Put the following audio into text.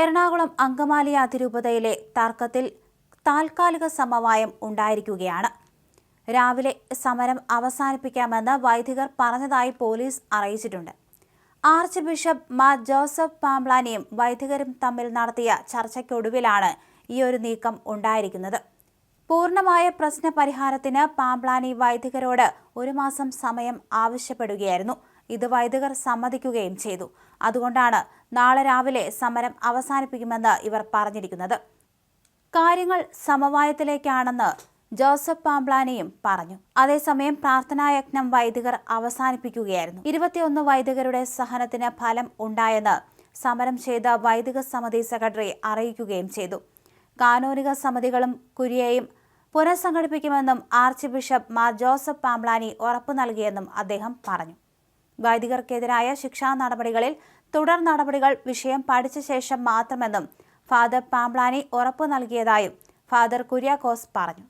എറണാകുളം അങ്കമാലി അതിരൂപതയിലെ തർക്കത്തിൽ താൽക്കാലിക സമവായം ഉണ്ടായിരിക്കുകയാണ്. രാവിലെ സമരം അവസാനിപ്പിക്കാമെന്ന് വൈദികർ പറഞ്ഞതായി പോലീസ് അറിയിച്ചിട്ടുണ്ട്. ആർച്ച് ബിഷപ്പ് മാർ ജോസഫ് പാംബ്ലാനിയും വൈദികരും തമ്മിൽ നടത്തിയ ചർച്ചയ്ക്കൊടുവിലാണ് ഈ ഒരു നീക്കം ഉണ്ടായിരിക്കുന്നത്. പൂർണമായ പ്രശ്ന പരിഹാരത്തിന് പാംപ്ലാനി വൈദികരോട് ഒരു മാസം സമയം ആവശ്യപ്പെടുകയായിരുന്നു. ഇത് വൈദികർ സമ്മതിക്കുകയും ചെയ്തു. അതുകൊണ്ടാണ് നാളെ രാവിലെ സമരം അവസാനിപ്പിക്കുമെന്ന് ഇവർ പറഞ്ഞിരിക്കുന്നത്. കാര്യങ്ങൾ സമവായത്തിലേക്കാണെന്ന് ജോസഫ് പാംബ്ലാനിയും പറഞ്ഞു. അതേസമയം പ്രാർത്ഥനായജ്ഞം വൈദികർ അവസാനിപ്പിക്കുകയായിരുന്നു. ഇരുപത്തിയൊന്ന് വൈദികരുടെ സഹനത്തിന് ഫലം ഉണ്ടായെന്ന് സമരം ചെയ്ത വൈദിക സമിതി സെക്രട്ടറി അറിയിക്കുകയും ചെയ്തു. കാനോനിക സമിതികളും കുര്യയും പുനഃസംഘടിപ്പിക്കുമെന്നും archbishop Mar Joseph Pamplany ഉറപ്പു നൽകിയെന്നും അദ്ദേഹം പറഞ്ഞു. വൈദികർക്കെതിരായ ശിക്ഷാ നടപടികളിൽ തുടർ നടപടികൾ വിഷയം പഠിച്ച ശേഷം മാത്രമെന്നും ഫാദർ പാംബ്ലാനി ഉറപ്പു നൽകിയതായും ഫാദർ കുര്യാക്കോസ് പറഞ്ഞു.